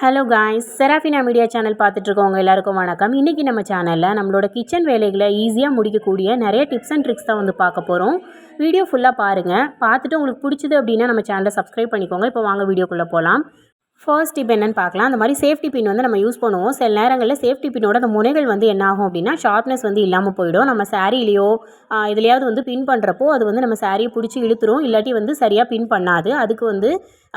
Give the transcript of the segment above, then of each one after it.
Hello guys Serafina media channel பார்த்துட்ருக்கவங்க எல்லாருக்கும் வணக்கம். இன்றைக்கி நம்ம சேனலில் நம்மளோட கிச்சன் வேலைகளை ஈஸியாக முடிக்கக்கூடிய நிறைய டிப்ஸ் அண்ட் ட்ரிக்ஸ் தான் வந்து பார்க்க போகிறோம் வீடியோ ஃபுல்லாக பாருங்கள் பார்த்துட்டு உங்களுக்கு பிடிச்சது அப்படின்னா நம்ம சேனலை சப்ஸ்கிரைப் பண்ணிக்கோங்க. இப்போ வாங்க வீடியோக்குள்ளே போகலாம் ஃபர்ஸ்ட் டிப் என்னென்னு பார்க்கலாம். அந்த மாதிரி சேஃப்டி பின் வந்து நம்ம யூஸ் பண்ணுவோம். சில நேரங்களில் சேஃப்டி பின்னோட அந்த முனைகள் வந்து என்ன ஆகும் அப்படின்னா ஷார்ப்னஸ் வந்து இல்லாமல் போயிடும். நம்ம சாரிலேயோ இதுலையாவது வந்து பின் பண்ணுறப்போ அது வந்து நம்ம சாரியை பிடிச்சி இழுத்துரும். இல்லாட்டி வந்து சரியாக பின் பண்ணாது. அதுக்கு வந்து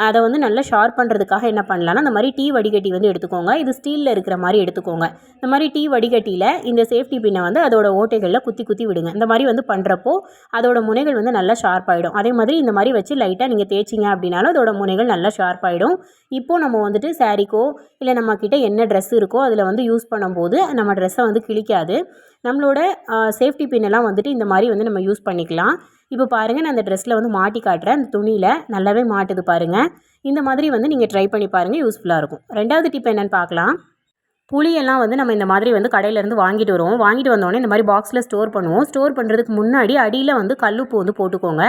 அதை வந்து நல்லா ஷார்ப் பண்ணுறதுக்காக என்ன பண்ணலாம்னா அந்த மாதிரி டீ வடிகட்டி வந்து எடுத்துக்கோங்க. இது ஸ்டீலில் இருக்கிற மாதிரி எடுத்துக்கோங்க. இந்த மாதிரி டீ வடிகட்டியில் இந்த சேஃப்டி பின்னை வந்து அதோட ஓட்டைகளில் குத்தி குத்தி விடுங்க. இந்த மாதிரி வந்து பண்ணுறப்போ அதோட முனைகள் வந்து நல்லா ஷார்ப் ஆகிடும் அதே மாதிரி இந்த மாதிரி வச்சு லைட்டாக நீங்கள் தேய்ச்சிங்க அப்படின்னாலும் அதோட முனைகள் நல்லா ஷார்ப் ஆகிடும் இப்போது நம்ம வந்துட்டு சாரீக்கோ இல்லை நம்மக்கிட்ட என்ன ட்ரெஸ் இருக்கோ அதில் வந்து யூஸ் பண்ணும்போது நம்ம ட்ரெஸ்ஸை வந்து கிழிக்காது. நம்மளோட சேஃப்டி பின்னெல்லாம் வந்துட்டு இந்த மாதிரி வந்து நம்ம யூஸ் பண்ணிக்கலாம். இப்போ பாருங்கள் நான் அந்த ட்ரெஸ்ஸில் வந்து மாட்டி காட்டுறேன். அந்த துணியில் நல்லாவே மாட்டுது பாருங்கள் இந்த மாதிரி வந்து நீங்கள் ட்ரை பண்ணி பாருங்கள் யூஸ்ஃபுல்லாக இருக்கும். ரெண்டாவது டிப் என்னென்னு பார்க்கலாம். புளியெல்லாம் வந்து நம்ம இந்த மாதிரி வந்து கடையிலேருந்து வாங்கிட்டு வருவோம். வாங்கிட்டு வந்தோடனே இந்த மாதிரி பாக்ஸில் ஸ்டோர் பண்ணுவோம். ஸ்டோர் பண்ணுறதுக்கு முன்னாடி அடியில் வந்து கல்லுப்பு வந்து போட்டுக்கோங்க.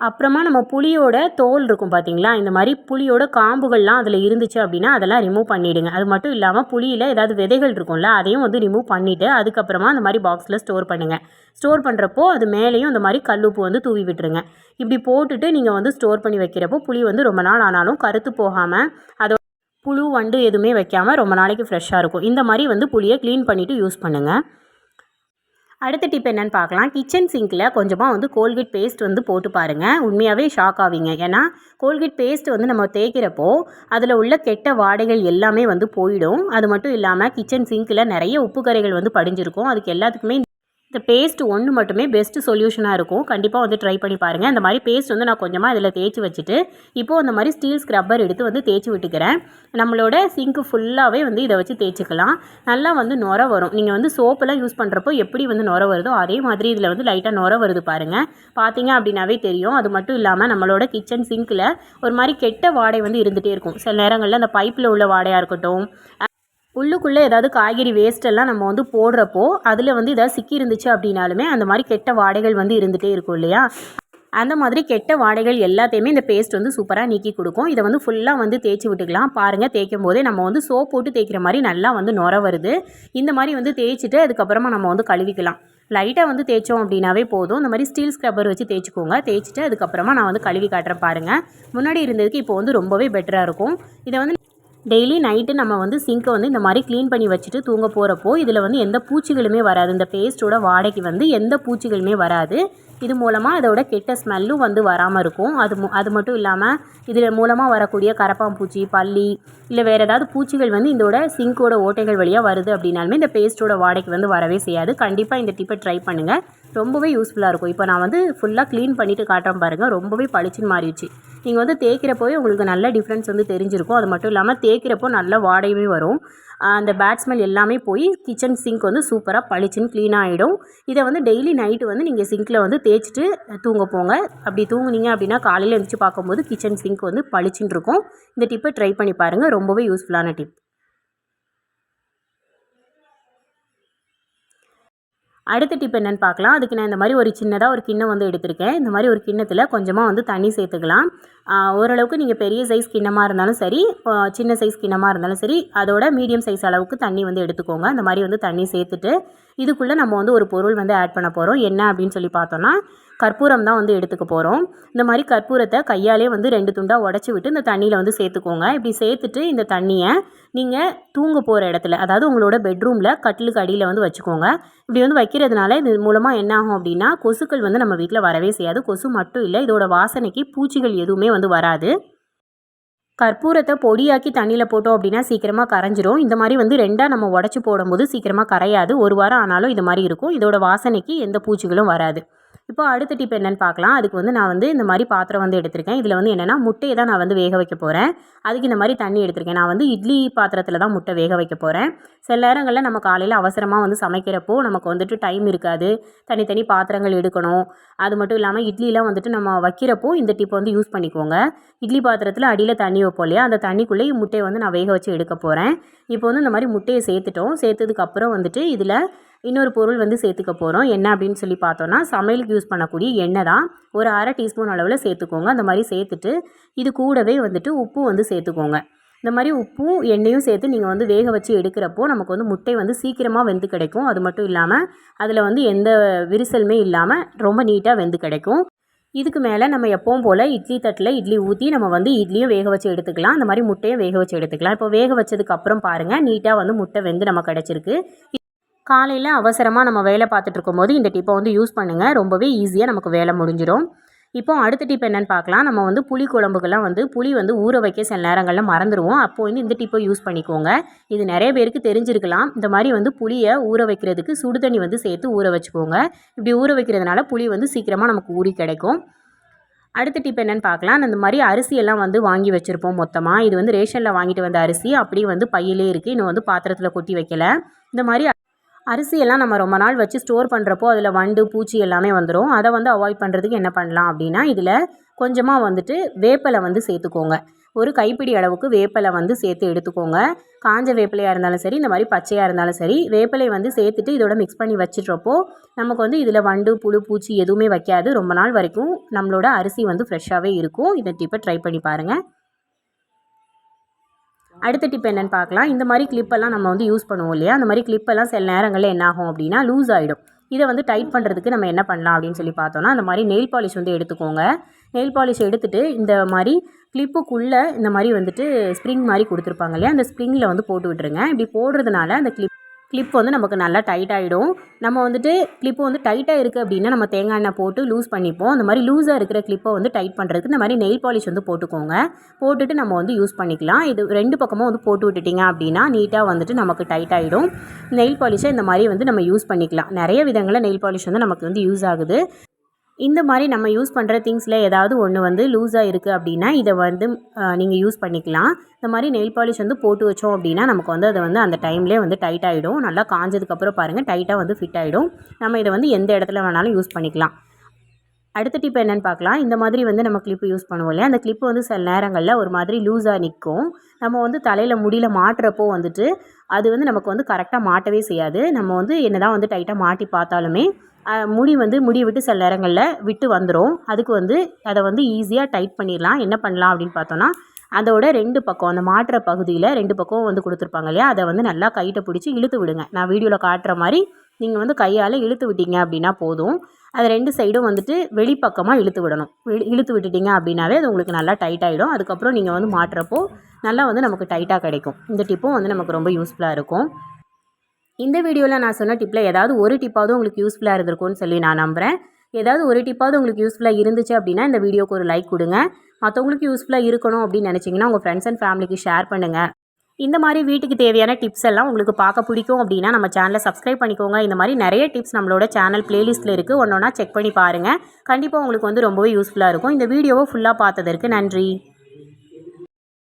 அப்புறமா நம்ம புளியோட தோல் இருக்கும் பார்த்தீங்களா இந்த மாதிரி புளியோட காம்புகள்லாம் அதில் இருந்துச்சு அப்படின்னா அதெல்லாம் ரிமூவ் பண்ணிவிடுங்க அது மட்டும் இல்லாமல் புளியில் ஏதாவது விதைகள் இருக்கும்ல அதையும் வந்து ரிமூவ் பண்ணிவிட்டு அதுக்கப்புறமா அந்த மாதிரி பாக்ஸில் ஸ்டோர் பண்ணுங்கள் ஸ்டோர் பண்ணுறப்போ அது மேலேயும் இந்த மாதிரி கல்லுப்பு வந்து தூவி விட்டுருங்க. இப்படி போட்டுட்டு நீங்கள் வந்து ஸ்டோர் பண்ணி வைக்கிறப்போ புளி வந்து ரொம்ப நாள் ஆனாலும் கருத்து போகாமல் அதோட புழு வண்டு எதுவுமே வைக்காமல் ரொம்ப நாளைக்கு ஃப்ரெஷ்ஷாக இருக்கும். இந்த மாதிரி வந்து புளியை க்ளீன் பண்ணிவிட்டு யூஸ் பண்ணுங்கள் அடுத்த டிப் என்னென்னு பார்க்கலாம். கிச்சன் சிங்கில் கொஞ்சமாக வந்து கோல்கேட் பேஸ்ட் வந்து போட்டு பாருங்கள் உண்மையாகவே ஷாக் ஆவீங்க. ஏன்னா கோல்கேட் பேஸ்ட் வந்து நம்ம தேய்க்கிறப்போ அதில் உள்ள கெட்ட வாடைகள் எல்லாமே வந்து போயிடும். அது மட்டும் இல்லாமல் கிச்சன் சிங்கில் நிறைய உப்பு கரைகள் வந்து படிஞ்சிருக்கும். அதுக்கு எல்லாத்துக்குமே இந்த பேஸ்ட் ஒன்று மட்டுமே பெஸ்ட்டு சொல்யூஷனாக இருக்கும். கண்டிப்பாக வந்து ட்ரை பண்ணி பாருங்கள் இந்த மாதிரி பேஸ்ட் வந்து நான் கொஞ்சமாக இதில் தேய்ச்சி வச்சுட்டு இப்போது அந்த மாதிரி ஸ்டீல் ஸ்க்ரப்பர் எடுத்து வந்து தேய்ச்சி விட்டுக்கிறேன். நம்மளோட சிங்க்கு ஃபுல்லாகவே வந்து இதை வச்சு தேய்ச்சிக்கலாம். நல்லா வந்து நுர வரும். நீங்கள் வந்து சோப்பெல்லாம் யூஸ் பண்ணுறப்போ எப்படி வந்து நுர வருதோ அதே மாதிரி இதில் வந்து லைட்டாக நுர வருது பாருங்கள் பார்த்தீங்க அப்படின்னாவே தெரியும். அது மட்டும் இல்லாமல் நம்மளோட கிச்சன் சிங்க்கில் ஒரு மாதிரி கெட்ட வாடை வந்து இருந்துகிட்டே இருக்கும். சில நேரங்களில் அந்த பைப்பில் உள்ள வாடையாக இருக்கட்டும் உள்ளுக்குள்ளே ஏதாவது காய்கறி வேஸ்ட்டெல்லாம் நம்ம வந்து போடுறப்போ அதில் வந்து ஏதாவது சிக்கி இருந்துச்சு அப்படின்னாலுமே அந்த மாதிரி கெட்ட வாடைகள் வந்து இருந்துகிட்டே இருக்கும் இல்லையா? அந்த மாதிரி கெட்ட வாடைகள் எல்லாத்தையுமே இந்த பேஸ்ட் வந்து சூப்பராக நீக்கி கொடுக்கும். இதை வந்து ஃபுல்லாக வந்து தேய்ச்சி விட்டுக்கலாம். பாருங்கள் தேய்க்கும் போதே நம்ம வந்து சோப் போட்டு தேய்க்கிற மாதிரி நல்லா வந்து நுர வருது. இந்த மாதிரி வந்து தேய்ச்சிட்டு அதுக்கப்புறமா நம்ம வந்து கழுவிக்கலாம். லைட்டாக வந்து தேய்ச்சோம் அப்படின்னாவே போதும். இந்த மாதிரி ஸ்டீல் ஸ்க்ரப்பர் வச்சு தேய்ச்சிக்கோங்க. தேய்ச்சிட்டு அதுக்கப்புறமா நான் வந்து கழுவி காட்டுறேன் பாருங்கள் முன்னாடி இருந்ததுக்கு இப்போ வந்து ரொம்பவே பெட்டராக இருக்கும். இதை வந்து டெய்லி நைட்டு நம்ம வந்து சிங்க்கை வந்து இந்த மாதிரி க்ளீன் பண்ணி வச்சுட்டு தூங்க போகிறப்போ இதில் வந்து எந்த பூச்சிகளுமே வராது. இந்த பேஸ்ட்டோட வாடைக்கு வந்து எந்த பூச்சிகளுமே வராது. இது மூலமாக அதோட கெட்ட ஸ்மெல்லும் வந்து வராமல் இருக்கும். அது அது மட்டும் இல்லாமல் இதில் மூலமாக வரக்கூடிய கரப்பாம்பூச்சி பள்ளி இல்லை வேறு ஏதாவது பூச்சிகள் வந்து இதோட சிங்கோட ஓட்டைகள் வழியாக வருது அப்படின்னாலுமே இந்த பேஸ்ட்டோட வாடைக்கு வந்து வரவே செய்யாது. கண்டிப்பாக இந்த டிப்பை ட்ரை பண்ணுங்கள் ரொம்பவே யூஸ்ஃபுல்லாக இருக்கும். இப்போ நான் வந்து ஃபுல்லாக க்ளீன் பண்ணிவிட்டு காட்டுறேன் பாருங்கள் ரொம்பவே பளிச்சுன்னு மாறிடுச்சு. நீங்கள் வந்து தேய்க்கிறப்போவே உங்களுக்கு நல்ல டிஃப்ரென்ஸ் வந்து தெரிஞ்சிருக்கும். அது மட்டும் இல்லாமல் தேய்க்கிறப்போ நல்ல வாடையுமே வரும். அந்த பேட் ஸ்மெல் எல்லாமே போய் கிச்சன் சிங்க் வந்து சூப்பராக பளிச்சுன்னு க்ளீன் ஆகிடும் இதை வந்து டெய்லி நைட்டு வந்து நீங்கள் சிங்க்கில் வந்து தேய்ச்சிட்டு தூங்க போங்க. அப்படி தூங்குனீங்க அப்படின்னா காலையில் எழுந்திரிச்சு பார்க்கும்போது கிச்சன் சிங்க் வந்து பளிச்சுன்னு இருக்கும். இந்த டிப்பை ட்ரை பண்ணி பாருங்கள் ரொம்பவே யூஸ்ஃபுல்லான டிப் அடுத்த டிப் என்னென்னு பார்க்கலாம். அதுக்கு நான் இந்த மாதிரி ஒரு சின்னதாக ஒரு கிண்ணம் வந்து எடுத்திருக்கேன். இந்த மாதிரி ஒரு கிண்ணத்தில் கொஞ்சமாக வந்து தண்ணி சேர்த்துக்கலாம். ஓரளவுக்கு நீங்கள் பெரிய சைஸ் கிண்ணமாக இருந்தாலும் சரி சின்ன சைஸ் கிண்ணமாக இருந்தாலும் சரி அதோட மீடியம் சைஸ் அளவுக்கு தண்ணி வந்து எடுத்துக்கோங்க. அந்த மாதிரி வந்து தண்ணி சேர்த்துட்டு இதுக்குள்ளே நம்ம வந்து ஒரு பொருள் வந்து ஆட் பண்ண போகிறோம் என்ன அப்படின்னு சொல்லி பார்த்தோன்னா கற்பூரம் தான் வந்து எடுத்துக்க போகிறோம் இந்த மாதிரி கற்பூரத்தை கையாலே வந்து ரெண்டு துண்டாக உடச்சி விட்டு இந்த தண்ணியில் வந்து சேர்த்துக்கோங்க. இப்படி சேர்த்துட்டு இந்த தண்ணியை நீங்கள் தூங்க போகிற இடத்துல அதாவது உங்களோட பெட்ரூமில் கட்டிலுக்கு அடியில் வந்து வச்சுக்கோங்க. இப்படி வந்து வைக்கிறதுனால இது மூலமாக என்ன ஆகும் அப்படின்னா கொசுக்கள் வந்து நம்ம வீட்டில் வரவே செய்யாது. கொசு மட்டும் இல்லை இதோட வாசனைக்கு பூச்சிகள் எதுவுமே வந்து வராது. கற்பூரத்தை பொடியாக்கி தண்ணியில் போட்டோம் அப்படின்னா சீக்கிரமாக கரைஞ்சிரும். இந்த மாதிரி வந்து ரெண்டாக நம்ம உடச்சி போடும்போது சீக்கிரமாக கரையாது. ஒரு வாரம் ஆனாலும் இது மாதிரி இருக்கும். இதோட வாசனைக்கு எந்த பூச்சிகளும் வராது. இப்போ அடுத்த டிப் என்னென்னு பார்க்கலாம். அதுக்கு வந்து நான் வந்து இந்த மாதிரி பாத்திரம் வந்து எடுத்திருக்கேன். இதில் வந்து என்னென்னா முட்டையை தான் நான் வந்து வேக வைக்க போகிறேன் அதுக்கு இந்த மாதிரி தண்ணி எடுத்திருக்கேன். நான் வந்து இட்லி பாத்திரத்தில் தான் முட்டை வேக வைக்க போகிறேன் சில நேரங்களில் நம்ம காலையில் அவசரமாக வந்து சமைக்கிறப்போ நமக்கு வந்துட்டு டைம் இருக்காது. தனித்தனி பாத்திரங்கள் எடுக்கணும். அது மட்டும் இல்லாமல் இட்லிலாம் வந்துட்டு நம்ம வைக்கிறப்போ இந்த டிப் வந்து யூஸ் பண்ணிக்கோங்க. இட்லி பாத்திரத்தில் அடியில் தண்ணி வைப்போம் இல்லையா? அந்த தண்ணிக்குள்ளேயே முட்டையை வந்து நான் வேக வச்சு எடுக்க போகிறேன் இப்போ வந்து இந்த மாதிரி முட்டையை சேர்த்துட்டோம். சேர்த்ததுக்கப்புறம் வந்துட்டு இதில் இன்னொரு பொருள் வந்து சேர்த்துக்க போகிறோம் என்ன அப்படின்னு சொல்லி பார்த்தோன்னா சமையலுக்கு யூஸ் பண்ணக்கூடிய எண்ணெய் தான். ஒரு அரை டீஸ்பூன் அளவில் சேர்த்துக்கோங்க. அந்த மாதிரி சேர்த்துட்டு இது கூடவே வந்துட்டு உப்பு வந்து சேர்த்துக்கோங்க. இந்த மாதிரி உப்பும் எண்ணெயும் சேர்த்து நீங்கள் வந்து வேக வச்சு எடுக்கிறப்போ நமக்கு வந்து முட்டை வந்து சீக்கிரமாக வெந்து கிடைக்கும். அது மட்டும் இல்லாமல் அதில் வந்து எந்த விரிசலுமே இல்லாமல் ரொம்ப நீட்டாக வெந்து கிடைக்கும். இதுக்கு மேலே நம்ம எப்பவும் போல் இட்லி தட்டில் இட்லி ஊற்றி நம்ம வந்து இட்லியும் வேக வச்சு எடுத்துக்கலாம். அந்த மாதிரி முட்டையும் வேக வச்சு எடுத்துக்கலாம். இப்போ வேக வச்சதுக்கப்புறம் பாருங்கள் நீட்டாக வந்து முட்டை வெந்து நம்ம கிடச்சிருக்கு. காலையில் அவசரமாக நம்ம வேலை பார்த்துட்டு இருக்கும்போது இந்த டிப்பை வந்து யூஸ் பண்ணுங்கள் ரொம்பவே ஈஸியாக நமக்கு வேலை முடிஞ்சிடும். இப்போ அடுத்த டிப் என்னென்னு பார்க்கலாம். நம்ம வந்து புளி குழம்புக்கெல்லாம் வந்து புளி வந்து ஊற வைக்க சில நேரங்களில் மறந்துடுவோம் அப்போ வந்து இந்த டிப்பை யூஸ் பண்ணிக்கோங்க. இது நிறைய பேருக்கு தெரிஞ்சிருக்கலாம். இந்த மாதிரி வந்து புளியை ஊற வைக்கிறதுக்கு சுடு தண்ணி வந்து சேர்த்து ஊற வச்சுக்கோங்க. இப்படி ஊற வைக்கிறதுனால புளி வந்து சீக்கிரமாக நமக்கு ஊறி கிடைக்கும். அடுத்த டிப் என்னென்னு பார்க்கலாம். அந்த மாதிரி அரிசியெல்லாம் வந்து வாங்கி வச்சுருப்போம் மொத்தமாக இது வந்து ரேஷனில் வாங்கிட்டு வந்த அரிசி. அப்படியே வந்து பையிலே இருக்குது இன்னும் வந்து பாத்திரத்தில் கொட்டி வைக்கல. இந்த மாதிரி அரிசியெல்லாம் நம்ம ரொம்ப நாள் வச்சு ஸ்டோர் பண்ணுறப்போ அதில் வண்டு பூச்சி எல்லாமே வந்துடும் அதை வந்து அவாய்ட் பண்ணுறதுக்கு என்ன பண்ணலாம் அப்படின்னா இதில் கொஞ்சமாக வந்துட்டு வேப்பலை வந்து சேர்த்துக்கோங்க. ஒரு கைப்பிடி அளவுக்கு வேப்பலை வந்து சேர்த்து எடுத்துக்கோங்க. காஞ்ச வேப்பிலையாக இருந்தாலும் சரி இந்த மாதிரி பச்சையாக இருந்தாலும் சரி வேப்பிலை வந்து சேர்த்துட்டு இதோட மிக்ஸ் பண்ணி வச்சுட்றப்போ நமக்கு வந்து இதில் வண்டு புழு பூச்சி எதுவுமே வைக்காது. ரொம்ப நாள் வரைக்கும் நம்மளோட அரிசி வந்து ஃப்ரெஷ்ஷாகவே இருக்கும். இதை டிப்பை ட்ரை பண்ணி பாருங்கள் அடுத்த டிப் என்னென்னு பார்க்கலாம். இந்த மாதிரி கிளிப்பெல்லாம் நம்ம வந்து யூஸ் பண்ணுவோம் இல்லையா? அந்த மாதிரி கிளிப்பெல்லாம் சில நேரங்களில் என்ன ஆகும் அப்படின்னா லூஸ் ஆகிடும் இதை வந்து டைட் பண்ணுறதுக்கு நம்ம என்ன பண்ணலாம் அப்படின்னு சொல்லி பார்த்தோன்னா அந்த மாதிரி நெயில் பாலிஷ் வந்து எடுத்துக்கோங்க. நெயில் பாலிஷ் எடுத்துகிட்டு இந்த மாதிரி கிளிப்புக்குள்ளே இந்த மாதிரி வந்துட்டு ஸ்ப்ரிங் மாதிரி கொடுத்துருப்பாங்க இல்லையா? அந்த ஸ்ப்ரிங்கில் வந்து போட்டு விட்டுருங்க. இப்படி போடுறதுனால அந்த கிளிப் கிளிப் வந்து நமக்கு நல்லா டைட் ஆகிடும் நம்ம வந்துட்டு கிளிப்பு வந்து டைட்டாக இருக்குது அப்படின்னா நம்ம தேங்காய் எண்ணெய் போட்டு லூஸ் பண்ணிப்போம். அந்த மாதிரி லூஸாக இருக்கிற கிளிப்பை வந்து டைட் பண்ணுறதுக்கு இந்த மாதிரி நெயில் பாலிஷ் வந்து போட்டுக்கோங்க. போட்டுட்டு நம்ம வந்து யூஸ் பண்ணிக்கலாம். இது ரெண்டு பக்கமும் வந்து போட்டு விட்டுட்டிங்க அப்படின்னா நீட்டாக வந்துட்டு நமக்கு டைட் ஆகிடும் நெயில் பாலிஷை இந்த மாதிரி வந்து நம்ம யூஸ் பண்ணிக்கலாம். நிறைய விதங்களில் நெயில் பாலிஷ் வந்து நமக்கு வந்து யூஸ் ஆகுது. இந்த மாதிரி நம்ம யூஸ் பண்ணுற திங்ஸில் ஏதாவது ஒன்று வந்து லூஸாக இருக்குது அப்படின்னா இதை வந்து நீங்கள் யூஸ் பண்ணிக்கலாம். இந்த மாதிரி நெயில் பாலிஷ் வந்து போட்டு வச்சோம் அப்படின்னா நமக்கு வந்து அதை வந்து அந்த டைம்லேயே வந்து டைட் ஆகிடும் நல்லா காஞ்சதுக்கப்புறம் பாருங்கள் டைட்டாக வந்து ஃபிட் ஆகிடும் நம்ம இதை வந்து எந்த இடத்துல வேணாலும் யூஸ் பண்ணிக்கலாம். அடுத்த டிப் என்னென்னு பார்க்கலாம். இந்த மாதிரி வந்து நம்ம கிளிப்பு யூஸ் பண்ணுவோம் இல்லையா? அந்த கிளிப்பு வந்து சில நேரங்களில் ஒரு மாதிரி லூஸாக நிற்கும். நம்ம வந்து தலையில் முடியில் மாட்டுறப்போ வந்துட்டு அது வந்து நமக்கு வந்து கரெக்டாக மாட்டவே செய்யாது. நம்ம வந்து என்ன தான் வந்து டைட்டாக மாட்டி பார்த்தாலுமே முடி வந்து முடி விட்டு சில நேரங்களில் விட்டு வந்துடும் அதுக்கு வந்து அதை வந்து ஈஸியாக டைட் பண்ணிடலாம். என்ன பண்ணலாம் அப்படின்னு பார்த்தோன்னா அதோட ரெண்டு பக்கம் அந்த மாட்டுற பகுதியில் ரெண்டு பக்கம் வந்து கொடுத்துருப்பாங்க இல்லையா? அதை வந்து நல்லா கையிட்ட பிடிச்சி இழுத்து விடுங்க. நான் வீடியோவில் காட்டுற மாதிரி நீங்கள் வந்து கையால் இழுத்து விட்டீங்க அப்படின்னா போதும். அது ரெண்டு சைடும் வந்துட்டு வெளிப்பக்கமாக இழுத்து விடணும். இழுத்து விட்டுட்டிங்க அப்படின்னாவே அது உங்களுக்கு நல்லா டைட் ஆகிடும் அதுக்கப்புறம் நீங்கள் வந்து மாட்டுறப்போ நல்லா வந்து நமக்கு டைட்டாக கிடைக்கும். இந்த டிப்பும் வந்து நமக்கு ரொம்ப யூஸ்ஃபுல்லாக இருக்கும். இந்த வீடியோவில் நான் சொன்ன டிப்பில் ஏதாவது ஒரு டிப்பாவது உங்களுக்கு யூஸ்ஃபுல்லாக இருந்திருக்கும்னு சொல்லி நான் நம்புகிறேன் ஏதாவது ஒரு டிப்பாவது உங்களுக்கு யூஸ்ஃபுல்லாக இருந்துச்சு அப்படின்னா இந்த வீடியோக்கு ஒரு லைக் கொடுங்க. மற்றவங்களுக்கு யூஸ்ஃபுல்லாக இருக்கணும் அப்படின்னு நினச்சிங்கன்னா உங்கள் ஃப்ரெண்ட்ஸ் அண்ட் ஃபேமிலிக்கு ஷேர் பண்ணுங்கள் இந்த மாதிரி வீட்டுக்கு தேவையான டிப்ஸ் எல்லாம் உங்களுக்கு பார்க்க பிடிக்கும் அப்படின்னா நம்ம சேனலை சப்ஸ்கிரைப் பண்ணிக்கோங்க. இந்த மாதிரி நிறைய டிப்ஸ் நம்மளோட சேனல் பிளேலிஸ்ட்டில் இருக்குது ஒன்று ஒன்றா செக் பண்ணி பாருங்கள் கண்டிப்பாக உங்களுக்கு வந்து ரொம்பவே யூஸ்ஃபுல்லாக இருக்கும். இந்த வீடியோவை ஃபுல்லாக பார்த்ததற்கு நன்றி.